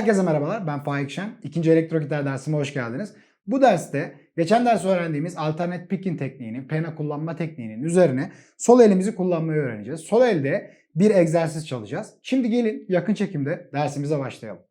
Herkese merhabalar. Ben Faik Şen. İkinci elektro gitar dersime hoş geldiniz. Bu derste geçen ders öğrendiğimiz alternate picking tekniğinin, pena kullanma tekniğinin üzerine sol elimizi kullanmayı öğreneceğiz. Sol elde bir egzersiz çalacağız. Şimdi gelin yakın çekimde dersimize başlayalım.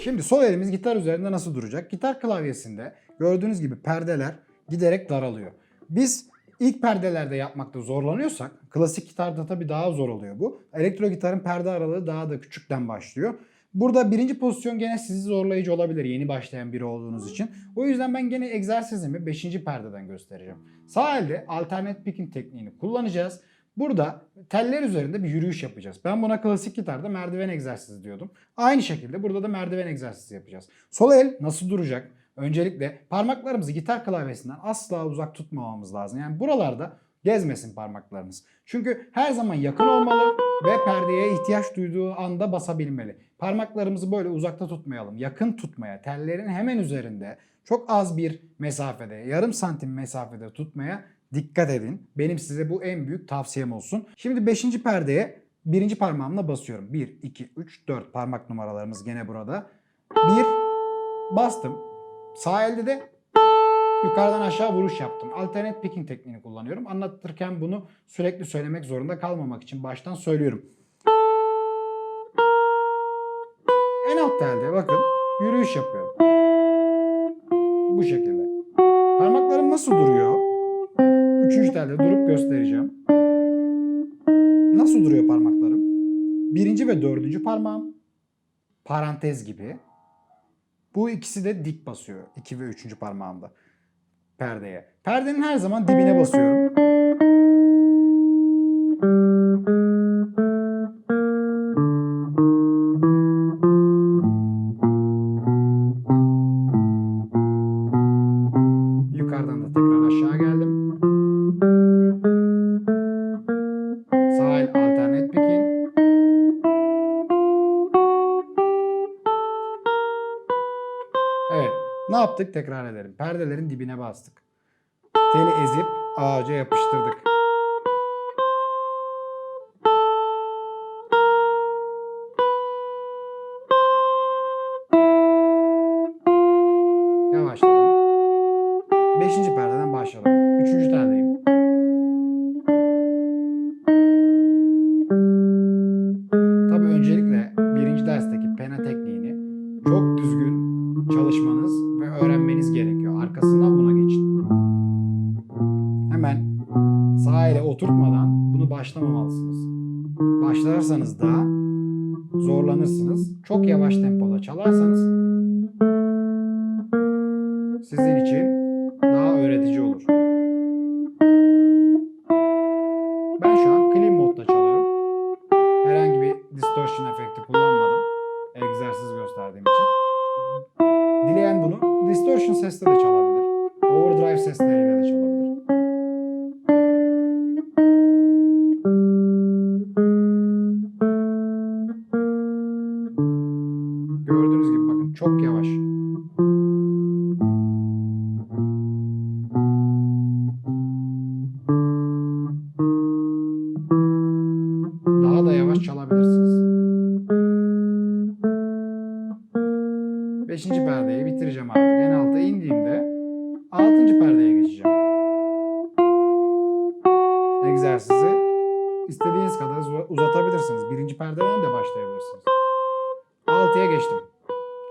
Şimdi sol elimiz gitar üzerinde nasıl duracak? Gitar klavyesinde gördüğünüz gibi perdeler giderek daralıyor. Biz ilk perdelerde yapmakta zorlanıyorsak, klasik gitarda tabii daha zor oluyor bu. Elektro gitarın perde aralığı daha da küçükten başlıyor. Burada birinci pozisyon gene sizi zorlayıcı olabilir yeni başlayan biri olduğunuz için. O yüzden ben gene egzersizimi 5. perdeden göstereceğim. Sağ elde alternate picking tekniğini kullanacağız. Burada teller üzerinde bir yürüyüş yapacağız. Ben buna klasik gitarda merdiven egzersizi diyordum. Aynı şekilde burada da merdiven egzersizi yapacağız. Sol el nasıl duracak? Öncelikle parmaklarımızı gitar klavyesinden asla uzak tutmamamız lazım. Yani buralarda gezmesin parmaklarımız. Çünkü her zaman yakın olmalı ve perdeye ihtiyaç duyduğu anda basabilmeli. Parmaklarımızı böyle uzakta tutmayalım. Yakın tutmaya, tellerin hemen üzerinde çok az bir mesafede, yarım santim mesafede tutmaya dikkat edin. Benim size bu en büyük tavsiyem olsun. Şimdi 5. perdeye birinci parmağımla basıyorum. 1, 2, 3, 4 parmak numaralarımız gene burada. 1, bastım. Sağ elde de yukarıdan aşağı vuruş yaptım. Alternate picking tekniğini kullanıyorum. Anlatırken bunu sürekli söylemek zorunda kalmamak için baştan söylüyorum. En alt telde bakın yürüyüş yapıyorum. Bu şekilde. Parmaklarım nasıl duruyor? Üçüncü telde durup göstereceğim. Nasıl duruyor parmaklarım? Birinci ve dördüncü parmağım parantez gibi. Bu ikisi de dik basıyor. iki ve üçüncü parmağımda perdeye. Perdenin her zaman dibine basıyorum. Yukarıdan da tekrar aşağı geldim. Sağ el alternate picking. Evet. Ne yaptık? Tekrar edelim. Perdelerin dibine bastık. Teli ezip ağaca yapıştırdık. Zorlanırsınız. Çok yavaş tempoda çalarsanız sizin için daha öğretici olur. Ben şu an clean modda çalıyorum. Herhangi bir distortion efekti kullanmadım. Egzersiz gösterdiğim için. Dileyen bunu distortion sesle de çalabilir. Overdrive sesleriyle de çalabilir.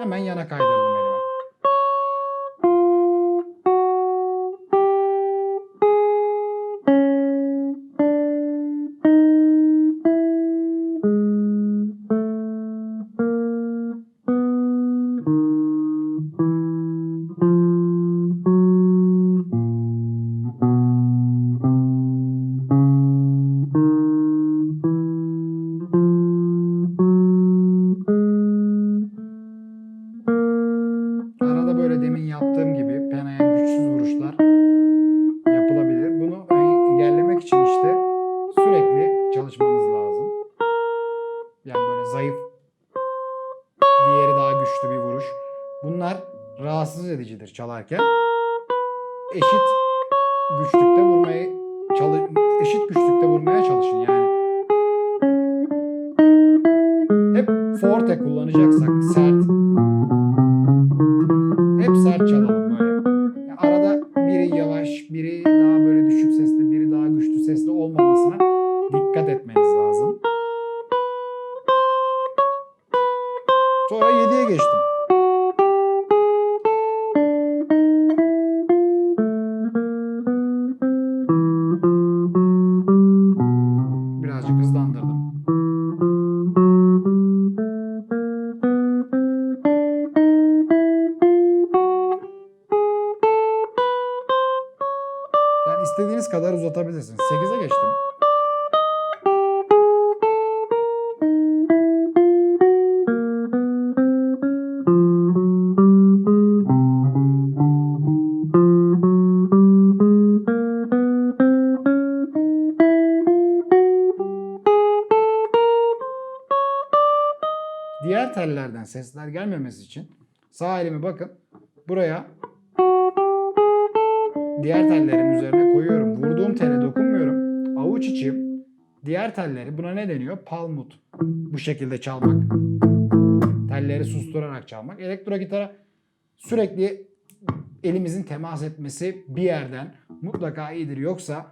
Hemen yana kaydırdım zayıf. Diğeri daha güçlü bir vuruş. Bunlar rahatsız edicidir çalarken. Eşit güçlükte vurmayı çalış eşit güçlükte vurmaya çalışın yani. Hep forte kullanacaksak sert. Hep sert çalalım. Diğer tellerden sesler gelmemesi için sağ elimi bakın buraya diğer tellerin üzerine koyuyorum. Vurduğum tele dokunmuyorum. Avuç içi diğer telleri buna ne deniyor? Palmut. Bu şekilde çalmak. Telleri susturarak çalmak. Elektro gitara sürekli elimizin temas etmesi bir yerden mutlaka iyidir. Yoksa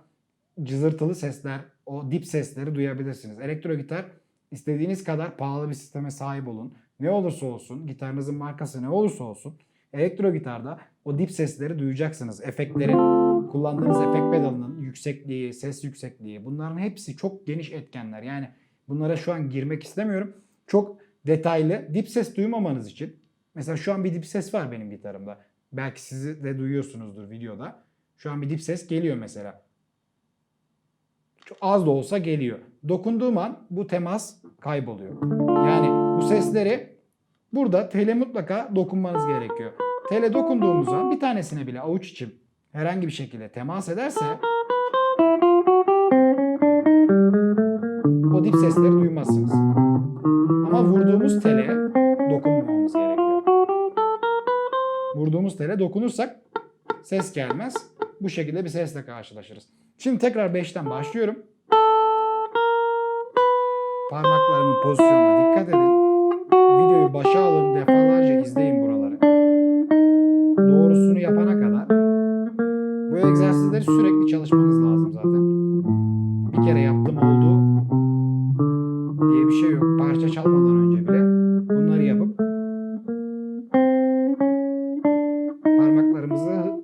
cızırtılı sesler, o dip sesleri duyabilirsiniz. Elektro gitar istediğiniz kadar pahalı bir sisteme sahip olun. Ne olursa olsun, gitarınızın markası ne olursa olsun elektro gitarda o dip sesleri duyacaksınız. Efektlerin, kullandığınız efekt pedalının yüksekliği, ses yüksekliği bunların hepsi çok geniş etkenler. Yani bunlara şu an girmek istemiyorum. Çok detaylı dip ses duymamanız için mesela şu an bir dip ses var benim gitarımda. Belki sizi de duyuyorsunuzdur videoda. Şu an bir dip ses geliyor mesela. Çok az da olsa geliyor. Dokunduğum an bu temas kayboluyor. Yani bu sesleri burada tele mutlaka dokunmanız gerekiyor. Tele dokunduğumuz an bir tanesine bile avuç içim herhangi bir şekilde temas ederse o dip sesleri duymazsınız. Ama vurduğumuz tele dokunmamamız gerekiyor. Vurduğumuz tele dokunursak ses gelmez. Bu şekilde bir sesle karşılaşırız. Şimdi tekrar 5'ten başlıyorum. Parmaklarımın pozisyonuna dikkat edin. Başa alın, defalarca izleyin buraları. Doğrusunu yapana kadar bu egzersizleri sürekli çalışmanız lazım zaten. Bir kere yaptım oldu diye bir şey yok. Parça çalmadan önce bile bunları yapıp parmaklarımızı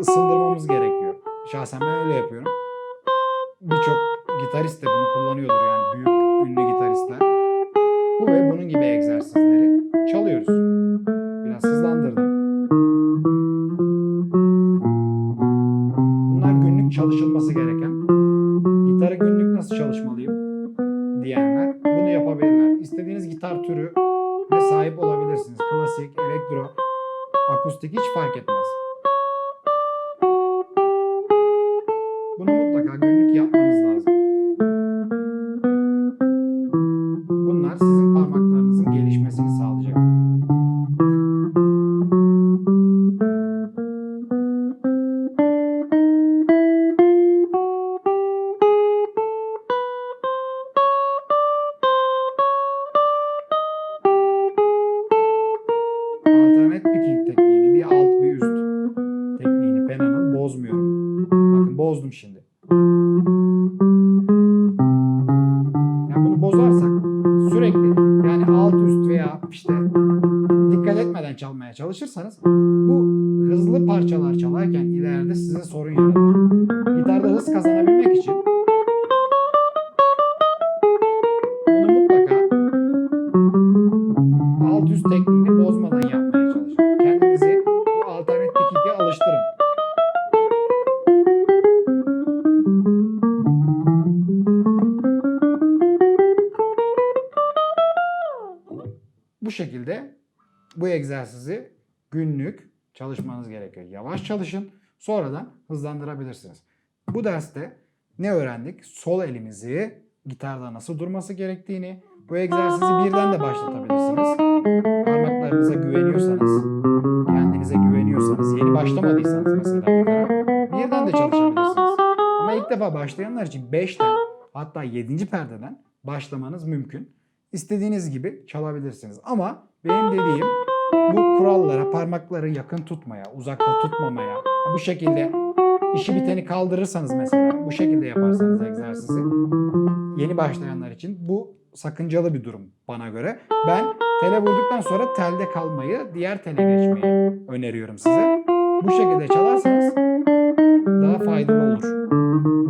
ısındırmamız gerekiyor. Şahsen ben öyle yapıyorum. Birçok gitarist de bunu kullanıyordur yani büyük ünlü gitaristler. Bu ve bunun gibi egzersizleri çalıyoruz. Biraz hızlandırdım. Bunlar günlük çalışılması gereken. Gitarı günlük nasıl çalışmalıyım diyenler bunu yapabilirler. İstediğiniz gitar türü de sahip olabilirsiniz. Klasik, elektro, akustik hiç fark etmez. Bozdum şimdi. Yani bunu bozarsak sürekli yani alt üst veya işte dikkat etmeden çalmaya çalışırsanız egzersizi günlük çalışmanız gerekiyor. Yavaş çalışın, sonradan hızlandırabilirsiniz. Bu derste ne öğrendik? Sol elimizi gitarda nasıl durması gerektiğini, bu egzersizi birden de başlatabilirsiniz. Parmaklarınıza güveniyorsanız, kendinize güveniyorsanız, yeni başlamadıysanız mesela birden de çalışabilirsiniz. Ama ilk defa başlayanlar için 5'ten hatta 7. perdeden başlamanız mümkün. İstediğiniz gibi çalabilirsiniz. Ama benim dediğim bu kurallara, parmakları yakın tutmaya, uzakta tutmamaya, Bu şekilde işi biteni kaldırırsanız mesela bu şekilde yaparsanız egzersizi yeni başlayanlar için bu sakıncalı bir durum bana göre. Ben tele vurduktan sonra telde kalmayı, diğer tele geçmeyi öneriyorum size. Bu şekilde çalarsanız daha faydalı olur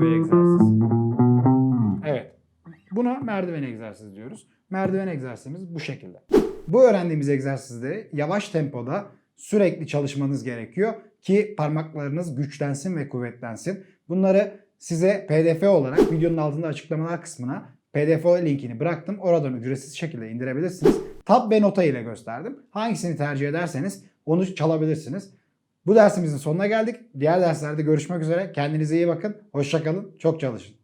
bu egzersiz. Evet. Buna merdiven egzersizi diyoruz. Merdiven egzersizimiz bu şekilde. Bu öğrendiğimiz egzersizde yavaş tempoda sürekli çalışmanız gerekiyor ki parmaklarınız güçlensin ve kuvvetlensin. Bunları size PDF olarak videonun altında açıklamalar kısmına PDF linkini bıraktım. Oradan ücretsiz şekilde indirebilirsiniz. Tab ve nota ile gösterdim. Hangisini tercih ederseniz onu çalabilirsiniz. Bu dersimizin sonuna geldik. Diğer derslerde görüşmek üzere. Kendinize iyi bakın. Hoşçakalın. Çok çalışın.